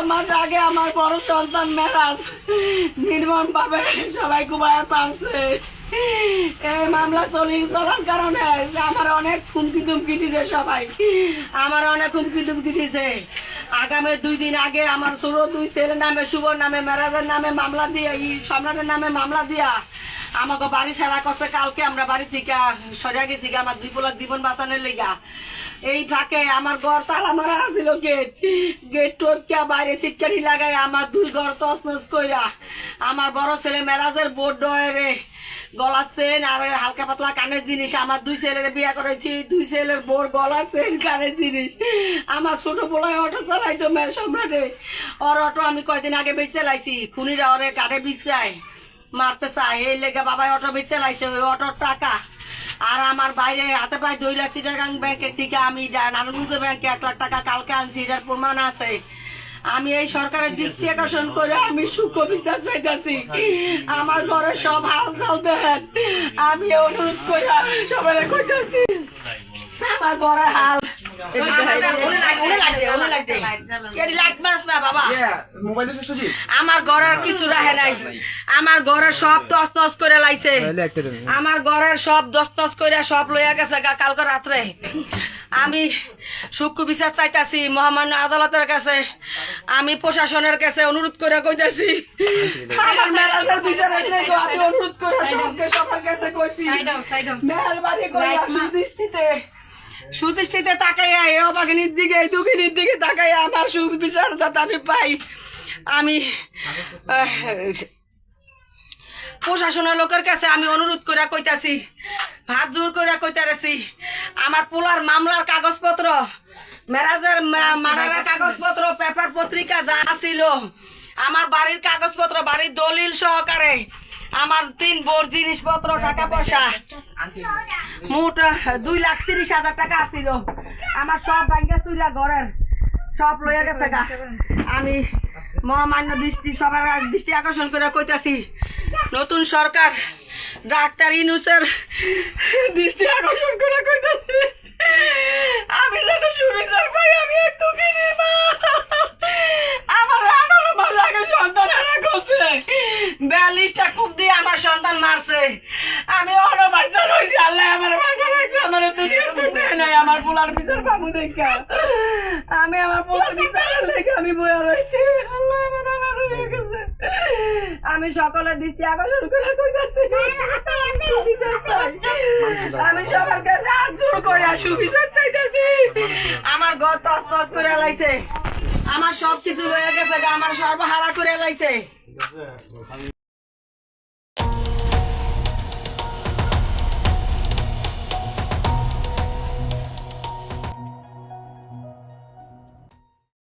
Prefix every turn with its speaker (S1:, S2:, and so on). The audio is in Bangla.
S1: আমার আগে আমার মেরাজ, নির্মম সবাই এই মামলা চলি চলার কারণে আমার অনেক হুমকি তুমকি দিছে সবাই। আমার অনেক হুমকি তুমকি দিছে। আগামী দুই দিন আগে আমার ছোট দুই ছেলের নামে শুভ নামে, মেরাজের নামে মামলা দিয়ে সম্রাটের নামে মামলা দিয়া আমাকে বাড়ি ছাড়া করছে, কালকে আমরা বাড়ি থেকে সরিয়া গেছি আমার দুই পোলার জীবন বাঁচানোর লেগা। এই ফাঁকে আমার ঘর তালা মারা আছিল গেট। গেট টোপকা বাইরে সিটকারি লাগাই আমার দুই ঘর তসনস কইরা। আমার বড় ছেলে মেরাজের বোর্ড ডয়েরে গলা চেন আর হালকা পাতলা কানের জিনিস, আমার দুই ছেলের বিয়ে করেছি দুই ছেলের বোর গলা চেন, কানের জিনিস। আমার ছোট পোলায় অটো চালাইতো মেয়ে সম্রাটে। ওর অটো আমি কয়দিন আগে বেঁচে লাইছি, খুনিরা ওরে কাঠে বিছায় মারতে চায় এই লেগে বাবাই অটো বেঁচে লাইছে ওই অটোর টাকা। আর আমার বাইরে হাতে পায়ে দইলা চিটাগাং ব্যাংকের থেকে আমি নারায়ণগঞ্জ ব্যাংকে এক লাখ টাকা কালকে আনছি এটার প্রমাণ আছে। আমি এই সরকারের দৃষ্টি আকর্ষণ করে আমি সুখ বিচার চাইতেছি। আমার ঘরে সব হাল চাল দেন আমি অনুরোধ করে সবাই কইতাছি। আমার ঘরে হাল লাইট মারছ না বাবা।
S2: মোবাইল আছে
S1: আমার ঘরের কিছু রাহে নাই। আমার ঘরের সব তস তস করে লাইছে। আমার ঘরের সব দস তস করে সব লইয়া গেছে কালকে রাত্রে। আমি সূক্ষ্ম বিচার চাইতাছি মহামান্য আদালতের কাছে। আমি প্রশাসনের কাছে অনুরোধ করে কইতাছি। আমার মেলাজের বিচারের লেগে আমি অনুরোধ করে সবকে সবার কাছে কইছি। মেহরবানি করে সুদৃষ্টিতে সুদৃষ্টিতে তাকাইয়া এ অবাগিনীর দিকে দুঃখিনীর দিকে তাকাইয়া আমার সুবিচার যাতে আমি পাই। আমি প্রশাসনের লোকের কাছে আমি অনুরোধ করে কইতাছি হাত জোর করে কইতাছি, আমার পোলার মামলার কাগজপত্র মেরাজের মা- মার্ডারের কাগজপত্র, পেপার পত্রিকা যা ছিল, আমার বাড়ির কাগজপত্র, বাড়ির দলিল সহকারে আমার তিন বোর জিনিসপত্র, টাকা পয়সা। মোট দুই লাখ তিরিশ হাজার টাকা আছিল। আমার সব ব্যাংকে চুইলা ঘরের, সব লইয়া গেছে গা। আমি মহামান্য দৃষ্টি, সবার দৃষ্টি আকর্ষণ করে কইতাছি, নতুন সরকার, ডাক্তার ইনুসের দৃষ্টি আকর্ষণ করে কইতাছি আমি যেন সুবিচার পাই আমি একটু কিনি মা আমার আঠারো মাস আগে সন্তান হারা করছে বিয়াল্লিশটা কূপ দিয়ে আমার সন্তান মারছে আমি অন্য বাচ্চা রয়েছি আল্লাহ আমার বাচ্চা আমার আমার পোলার বিচার দেখা। আমি আমার পোলার বিচারের লেগে আমি রয়েছি আল্লাহ আমার গেছে। আমি সকলের দৃষ্টি আকর্ষণ করে কইতাছি আমি সবার কাছে হাত জোর করে চাইতেছি। আমার ঘর তস তস করে লাইছে। আমার সব কিছু হয়ে গেছে আমার সর্বহারা করে লাইছে।